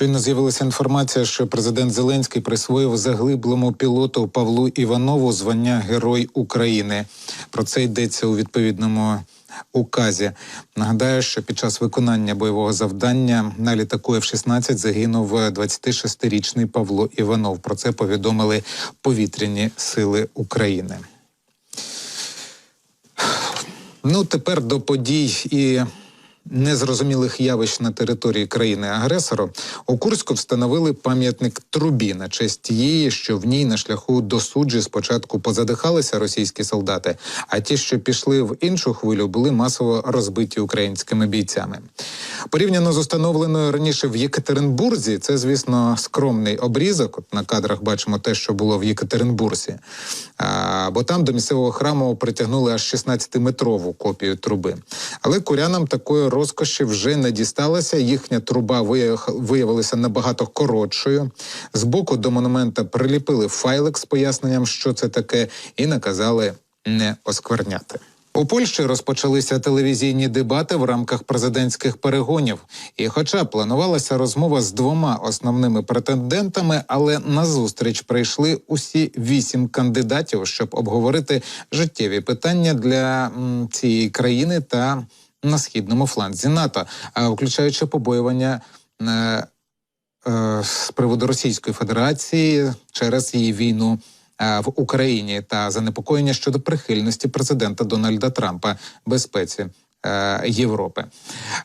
Щойно з'явилася інформація, що президент Зеленський присвоїв заглиблому пілоту Павлу Іванову звання Герой України. Про це йдеться у відповідному указі. Нагадаю, що під час виконання бойового завдання на літаку F-16 загинув 26-річний Павло Іванов. Про це повідомили повітряні сили України. Ну, тепер до подій і незрозумілих явищ на території країни-агресора у Курську встановили пам'ятник трубі на честь тієї, що в ній на шляху до суджі спочатку позадихалися російські солдати, а ті, що пішли в іншу хвилю, були масово розбиті українськими бійцями. Порівняно з установленою раніше в Єкатеринбурзі, це, звісно, скромний обрізок. От на кадрах бачимо те, що було в Єкатеринбурзі. А, бо там до місцевого храму притягнули аж 16-метрову копію труби. Але курянам такої розкоші вже не дісталося. Їхня труба виявилася набагато коротшою. Збоку до монумента приліпили файлик з поясненням, що це таке, і наказали не оскверняти. У Польщі розпочалися телевізійні дебати в рамках президентських перегонів. І, хоча планувалася розмова з двома основними претендентами, але на зустріч прийшли усі вісім кандидатів, щоб обговорити життєві питання для цієї країни та на східному фланзі НАТО, включаючи побоювання. е, е, з приводу Російської Федерації через її війну в Україні та занепокоєння щодо прихильності президента Дональда Трампа безпеці. Е, Європи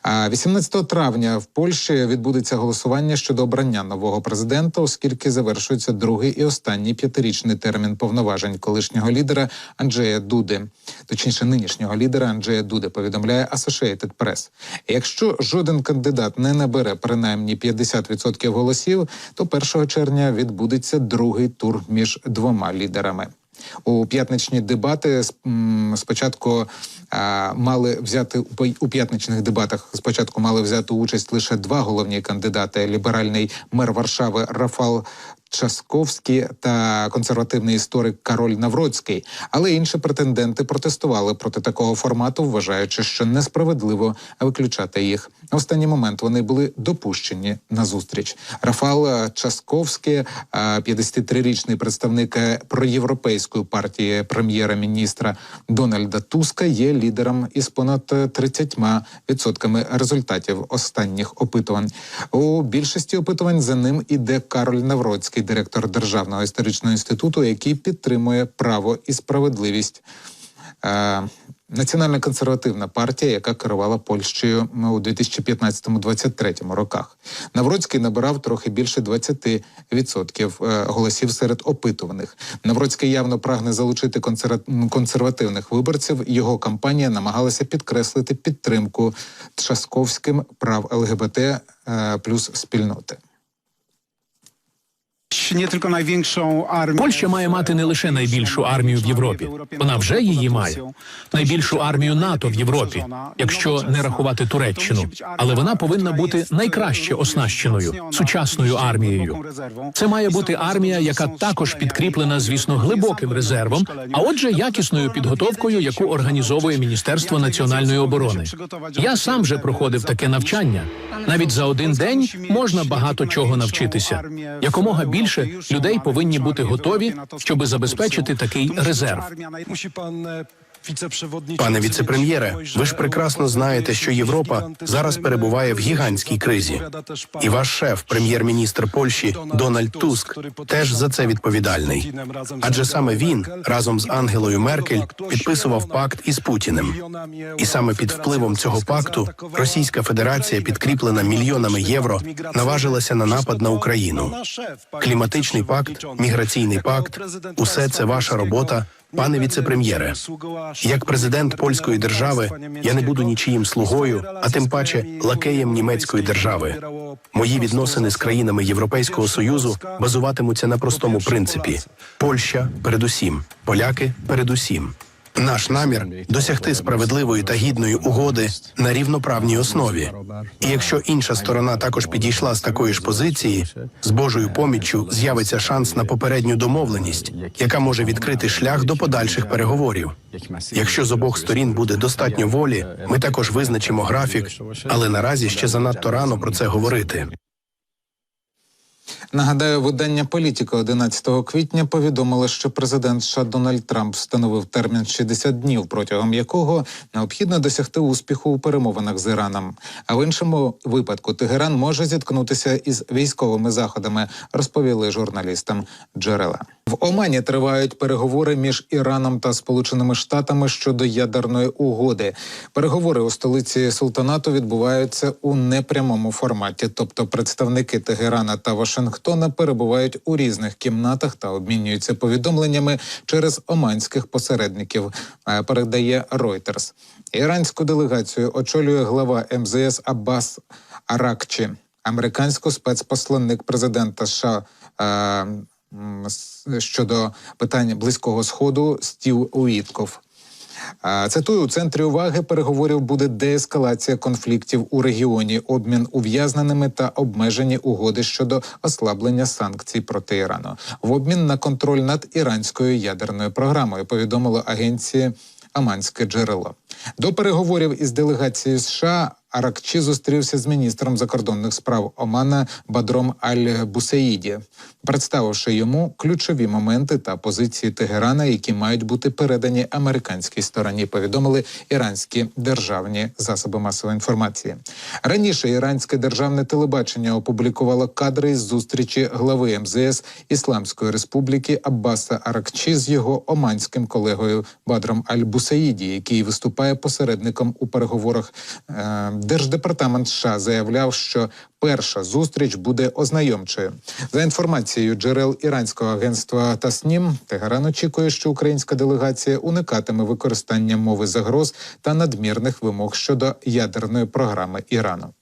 А 18 травня в Польщі відбудеться голосування щодо обрання нового президента, оскільки завершується другий і останній п'ятирічний термін повноважень колишнього лідера Анджея Дуди, точніше нинішнього лідера Анджея Дуди, повідомляє Associated Press. Якщо жоден кандидат не набере принаймні 50% голосів, то 1 червня відбудеться другий тур між двома лідерами. У п'ятничні дебати спочатку мали взяти у п'ятничних дебатах. Спочатку мали взяти участь лише два головні кандидати: ліберальний мер Варшави Рафал Часковський та консервативний історик Кароль Навроцький. Але інші претенденти протестували проти такого формату, вважаючи, що несправедливо виключати їх. На останній момент вони були допущені на зустріч. Рафал е, Часковський, е, 53-річний представник е, проєвропейської партії прем'єра-міністра Дональда Туска, є лідером із понад е, 30% результатів останніх опитувань. У більшості опитувань за ним іде Кароль Навроцький, директор Державного історичного інституту, який підтримує право і справедливість. Національна консервативна партія, яка керувала Польщею у 2015-2023 роках. Навроцький набирав трохи більше 20% е, голосів серед опитуваних. Навроцький явно прагне залучити консерва- консервативних виборців. Його кампанія намагалася підкреслити підтримку Трашковським прав ЛГБТ е, плюс спільноти. Nie tylko największą armię. Польща має мати не лише найбільшу армію в Європі, вона вже її має. Найбільшу армію НАТО в Європі, якщо не рахувати Туреччину. Але вона повинна бути найкраще оснащеною сучасною армією. Це має бути армія, яка також підкріплена, звісно, глибоким резервом, а отже, якісною підготовкою, яку організовує Міністерство національної оборони. Я сам вже проходив таке навчання. Навіть за один день можна багато чого навчитися. Якомога більше людей повинні бути готові, щоб забезпечити такий резерв. Пане віцепрем'єре, ви ж прекрасно знаєте, що Європа зараз перебуває в гігантській кризі. І ваш шеф, прем'єр-міністр Польщі Дональд Туск, теж за це відповідальний. Адже саме він разом з Ангелою Меркель підписував пакт із Путіним. І саме під впливом цього пакту Російська Федерація, підкріплена мільйонами євро, наважилася на напад на Україну. Кліматичний пакт, міграційний пакт усе це ваша робота. Пане віцепрем'єре, як президент польської держави, я не буду нічиїм слугою, а тим паче лакеєм німецької держави. Мої відносини з країнами Європейського союзу базуватимуться на простому принципі: Польща передусім, поляки передусім. Наш намір досягти справедливої та гідної угоди на рівноправній основі. І якщо інша сторона також підійшла з такої ж позиції, з Божою поміччю з'явиться шанс на попередню домовленість, яка може відкрити шлях до подальших переговорів. Якщо з обох сторін буде достатньо волі, ми також визначимо графік, але наразі ще занадто рано про це говорити. Нагадаю, видання Політика 11 квітня повідомило, що президент США Дональд Трамп встановив термін 60 днів, протягом якого необхідно досягти успіху у перемовинах з Іраном. А в іншому випадку Тегеран може зіткнутися із військовими заходами, розповіли журналістам джерела. В Омані тривають переговори між Іраном та Сполученими Штатами щодо ядерної угоди. Переговори у столиці султанату відбуваються у непрямому форматі, тобто представники Тегерана та Вашингтона перебувають у різних кімнатах та обмінюються повідомленнями через оманських посередників. Передає Reuters. Іранську делегацію очолює глава МЗС Аббас Аракчі, американський спецпосланник президента США. Щодо питань близького сходу Стів Уітков. Цитую, у центрі уваги переговорів буде деескалація конфліктів у регіоні, обмін ув'язненими та обмежені угоди щодо ослаблення санкцій проти Ірану в обмін на контроль над іранською ядерною програмою. Повідомило агенції Аманське джерело. До переговорів із делегацією США Аракчі зустрівся з міністром закордонних справ Омана Бадром Аль-Бусеїді, представивши йому ключові моменти та позиції Тегерана, які мають бути передані американській стороні. Повідомили іранські державні засоби масової інформації. Раніше іранське державне телебачення опублікувало кадри із зустрічі глави МЗС Ісламської Республіки Аббаса Аракчі з його оманським колегою Бадром Аль-Бусаїді, який виступає посередником у переговорах. Е, Держдепартамент США заявляв, що перша зустріч буде ознайомчою. За інформацією джерел іранського агентства Таснім, Тегеран очікує, що українська делегація уникатиме використання мови загроз та надмірних вимог щодо ядерної програми Ірану.